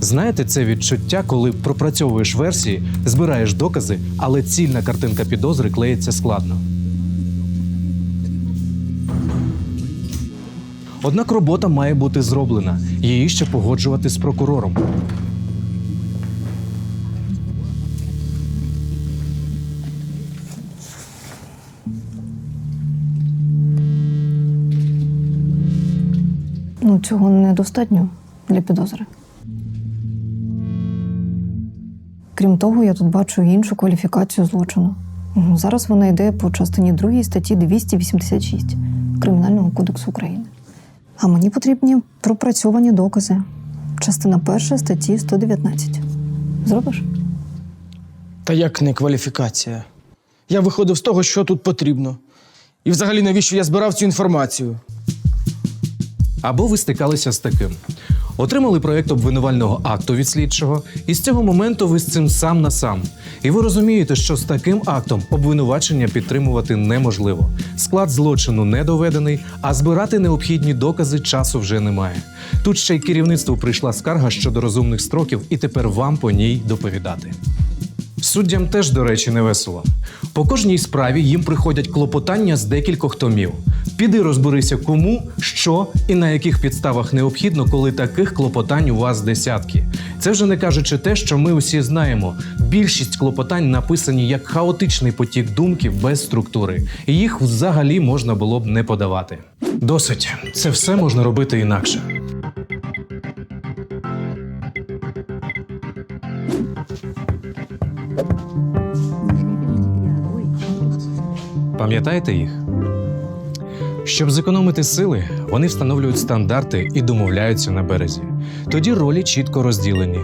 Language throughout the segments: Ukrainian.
Знаєте це відчуття, коли пропрацьовуєш версії, збираєш докази, але цільна картинка підозри клеїться складно. Однак робота має бути зроблена, її ще погоджувати з прокурором. Ну, цього недостатньо для підозри. Крім того, я тут бачу іншу кваліфікацію злочину. Зараз вона йде по частині 2 статті 286 Кримінального кодексу України. А мені потрібні пропрацьовані докази. Частина 1 статті 119. Зробиш? Та як не кваліфікація? Я виходив з того, що тут потрібно. І взагалі, навіщо я збирав цю інформацію? Або ви стикалися з таким. Отримали проєкт обвинувального акту від слідчого, і з цього моменту ви з цим сам на сам. І ви розумієте, що з таким актом обвинувачення підтримувати неможливо. Склад злочину не доведений, а збирати необхідні докази часу вже немає. Тут ще й керівництву прийшла скарга щодо розумних строків, і тепер вам по ній доповідати. Суддям теж, до речі, не весело. По кожній справі їм приходять клопотання з декількох томів. Піди розберися, кому, що і на яких підставах необхідно, коли таких клопотань у вас десятки. Це вже не кажучи те, що ми усі знаємо. Більшість клопотань написані як хаотичний потік думків без структури, і їх взагалі можна було б не подавати. Досить, це все можна робити інакше. Пам'ятаєте їх? Щоб зекономити сили, вони встановлюють стандарти і домовляються на березі. Тоді ролі чітко розділені.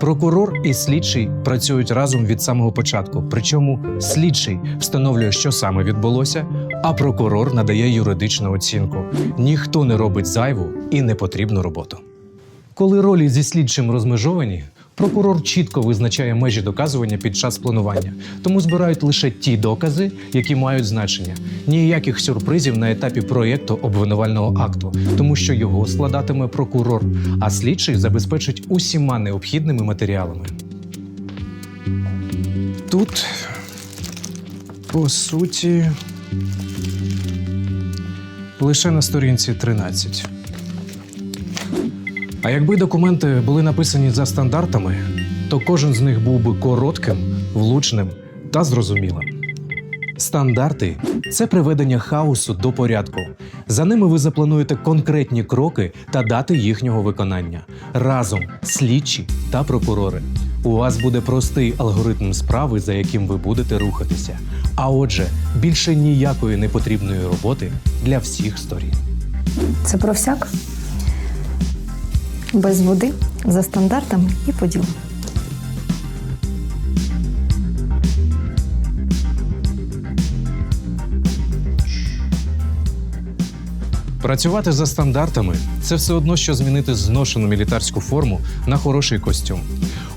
Прокурор і слідчий працюють разом від самого початку. Причому слідчий встановлює, що саме відбулося, а прокурор надає юридичну оцінку. Ніхто не робить зайву і непотрібну роботу. Коли ролі зі слідчим розмежовані, прокурор чітко визначає межі доказування під час планування, тому збирають лише ті докази, які мають значення. Ніяких сюрпризів на етапі проєкту обвинувального акту, тому що його складатиме прокурор, а слідчий забезпечить усіма необхідними матеріалами. Тут, по суті, лише на сторінці 13. А якби документи були написані за стандартами, то кожен з них був би коротким, влучним та зрозумілим. Стандарти це приведення хаосу до порядку. За ними ви заплануєте конкретні кроки та дати їхнього виконання разом слідчі та прокурори. У вас буде простий алгоритм справи, за яким ви будете рухатися. А отже, більше ніякої непотрібної роботи для всіх сторін. Це про всяк. Без води, за стандартами і поділ. Працювати за стандартами це все одно, що змінити зношену мілітарську форму на хороший костюм.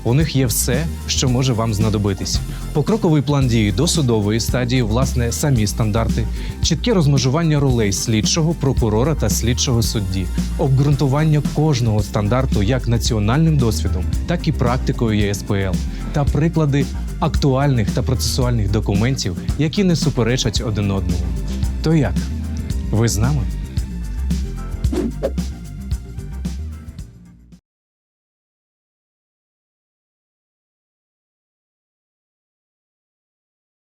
У них є все, що може вам знадобитись: покроковий план дії до судової стадії, власне, самі стандарти, чітке розмежування ролей слідчого, прокурора та слідчого судді, обґрунтування кожного стандарту як національним досвідом, так і практикою ЄСПЛ та приклади актуальних та процесуальних документів, які не суперечать один одному. То як? Ви з нами?